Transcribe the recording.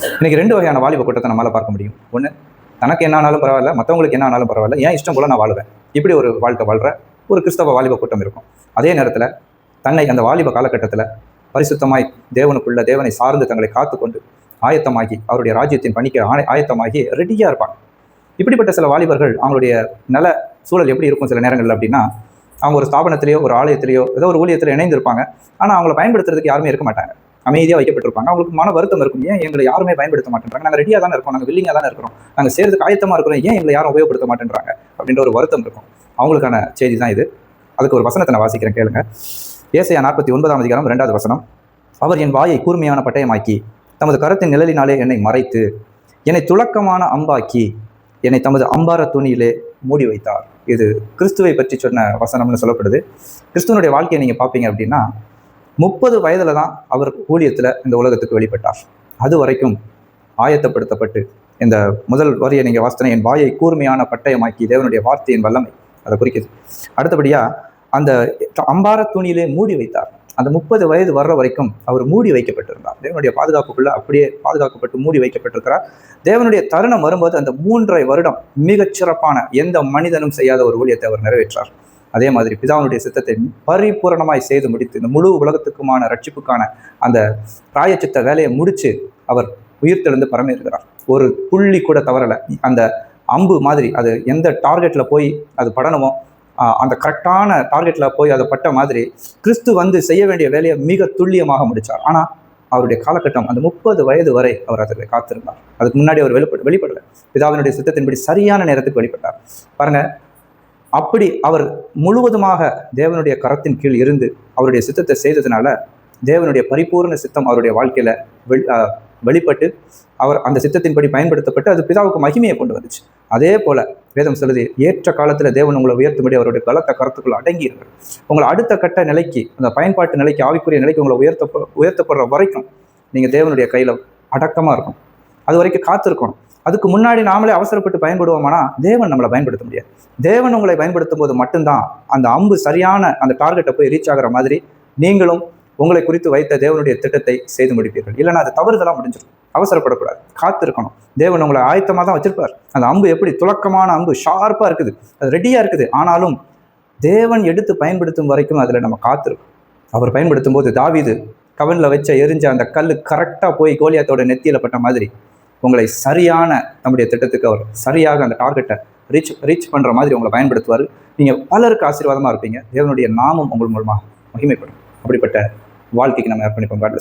இன்னைக்கு ரெண்டு வகையான வாலிப கூட்டத்தை நம்மளால் பார்க்க முடியும். ஒன்று தனக்கு என்ன ஆனாலும் பரவாயில்ல மற்றவங்களுக்கு என்ன ஆனாலும் பரவாயில்ல ஏன் இஷ்டம் போல நான் வாழுவேன்? இப்படி ஒரு வாழ்க்கை வாழ்ற ஒரு கிறிஸ்தவ வாலிப கூட்டம் இருக்கும். அதே நேரத்தில் தன்னை அந்த வாலிப காலகட்டத்தில் பரிசுத்தமாய் தேவனுக்குள்ள தேவனை சார்ந்து தங்களை காத்துக்கொண்டு ஆயத்தமாகி அவருடைய ராஜ்யத்தின் பணிக்கு ஆய- ஆயத்தமாகி ரெடியாக இருப்பாங்க. இப்படிப்பட்ட சில வாலிபர்கள் அவங்களுடைய நல சூழல் எப்படி இருக்கும் சில நேரங்களில் அப்படின்னா அவங்க ஒரு ஸ்தாபனத்திலேயோ ஒரு ஆலயத்திலேயோ ஏதோ ஒரு ஊழியத்தில் இணைந்திருப்பாங்க. ஆனால் அவங்கள பயன்படுத்துறதுக்கு யாருமே இருக்க மாட்டாங்க. அமைதியாக வைக்கப்பட்டிருப்பாங்க. அவங்களுக்கு மன வருத்தம் இருக்கும். ஏன் எங்களை யாருமே பயன்படுத்த மாட்டேன்றாங்க? நாங்கள் ரெடியாக தானே இருக்கோம். நாங்கள் வில்லிங்காக தானே இருக்கிறோம். நாங்கள் சேர்றதுக்கு ஆயத்தமாக இருக்கிறோம். ஏன் எங்களை யாரும் உபயோகப்படுத்த மாட்டேன்றாங்க? அப்படின்ற ஒரு வருத்தம் இருக்கும். அவங்களுக்கான செய்தி தான் இது. அதுக்கு ஒரு வசனத்தை நான் வாசிக்கிறேன். கேளுங்க. ஏசையா நாற்பத்தி ஒன்பதாம் அதிகாரம் ரெண்டாவது வசனம். அவர் என் வாயை கூர்மையான பட்டயமாக்கி தமது கரத்தின் நிழலினாலே என்னை மறைத்து என்னை துளக்கமான அம்பாக்கி என்னை தமது அம்பார துணியிலே மூடி வைத்தார். இது கிறிஸ்துவை பற்றி சொன்ன வசனம்னு சொல்லப்படுது. கிறிஸ்துவனுடைய வாழ்க்கையை நீங்கள் பார்ப்பீங்க அப்படின்னா முப்பது வயதுல தான் அவர் ஊழியத்தில் இந்த உலகத்துக்கு வெளிப்பட்டார். அது வரைக்கும் ஆயத்தப்படுத்தப்பட்டு இந்த முதல் வரியை நீங்கள் வாசித்தன என் வாயை கூர்மையான பட்டயமாக்கி தேவனுடைய வார்த்தையின் வல்லமை. அதை குறிக்குது. அடுத்தபடியா அந்த அம்பார துணியிலே மூடி வைத்தார். அந்த முப்பது வயது வர்ற வரைக்கும் அவர் மூடி வைக்கப்பட்டிருந்தார். தேவனுடைய பாதுகாப்புக்குள்ள அப்படியே பாதுகாக்கப்பட்டு மூடி வைக்கப்பட்டிருக்கிறார். தேவனுடைய தருணம் வரும்போது அந்த மூன்றரை வருடம் மிகச் சிறப்பான எந்த மனிதனும் செய்யாத ஒரு ஊழியத்தை அவர் நிறைவேற்றார். அதே மாதிரி பிதாவினுடைய சித்தத்தை பரிபூரணமாய் செய்து முடித்து இந்த முழு உலகத்துக்குமான ரட்சிப்புக்கான அந்த பிராயச்சித்த வேலையை முடித்து அவர் உயிர்த்தெழுந்து பரமேறுகிறார் ஒரு புள்ளி கூட தவறலை. அந்த அம்பு மாதிரி அது எந்த டார்கெட்டில் போய் அது படணுமோ அந்த கரெக்டான டார்கெட்டில் போய் அதை பட்ட மாதிரி கிறிஸ்து வந்து செய்ய வேண்டிய வேலையை மிக துல்லியமாக முடித்தார் ஆனால் அவருடைய காலகட்டம் அந்த முப்பது வயது வரை அவர் அதில் காத்திருந்தார். அதுக்கு முன்னாடி அவர் வெளிப்பட வெளிப்படலை. பிதாவினுடைய சித்தத்தின்படி சரியான நேரத்துக்கு வெளிப்பட்டார். பாருங்கள் அப்படி அவர் முழுவதுமாக தேவனுடைய கரத்தின் கீழ் இருந்து அவருடைய சித்தத்தை செய்ததுனால தேவனுடைய பரிபூர்ண சித்தம் அவருடைய வாழ்க்கையில வெளிப்பட்டு அவர் அந்த சித்தத்தின்படி பயன்படுத்தப்பட்டு அது பிதாவுக்கு மகிமையை கொண்டு வந்துச்சு. அதே போல வேதம் சொல்லுது ஏற்ற காலத்தில் தேவன் உங்களை உயர்த்தும்படி அவருடைய பலத்த கருத்துக்குள்ள அடங்கியிருங்கள் உங்களை அடுத்த கட்ட நிலைக்கு அந்த பயன்பாட்டு நிலைக்கு ஆவிக்குரிய நிலைக்கு உங்களை உயர்த்த உயர்த்தப்படுற வரைக்கும் நீங்கள் தேவனுடைய கையில் அடக்கமாக இருக்கும் அது வரைக்கும் காத்திருக்கணும். அதுக்கு முன்னாடி நாமளே அவசரப்பட்டு பயன்படுவோமானா தேவன் நம்மளை பயன்படுத்த முடியாது. தேவன் உங்களை பயன்படுத்தும் போது மட்டும்தான் அந்த அம்பு சரியான அந்த டார்கெட்டை போய் ரீச் ஆகிற மாதிரி நீங்களும் உங்களை குறித்து வைத்த தேவனுடைய திட்டத்தை செய்து முடிப்பீர்கள். இல்லைன்னா அது தவறுதலாக முடிஞ்சிடும். அவசரப்படக்கூடாது. காத்திருக்கணும். தேவன் உங்களை ஆயத்தமாக தான் வச்சிருப்பார். அந்த அம்பு எப்படி? துலக்கமான அம்பு ஷார்ப்பாக இருக்குது. அது ரெடியாக இருக்குது. ஆனாலும் தேவன் எடுத்து பயன்படுத்தும் வரைக்கும் அதில் நம்ம காத்திருக்கோம் அவர் பயன்படுத்தும் போது தாவிது கவனில் வச்ச எரிஞ்ச அந்த கல் கரெக்டாக போய் கோலியாத்தோட நெத்தியில் பட்ட மாதிரி உங்களை சரியான நம்முடைய திட்டத்துக்கு அவர் சரியாக அந்த டார்கெட்டை ரீச் ரீச் பண்ணுற மாதிரி உங்களை பயன்படுத்துவார். நீங்கள் பலருக்கு ஆசீர்வாதமாக இருப்பீங்க. தேவனுடைய நாமம் உங்கள் மூலமாக மகிமைப்படும். அப்படிப்பட்ட வாழ்க்கைக்கு நம்ம அர்ப்பணிப்போம். God.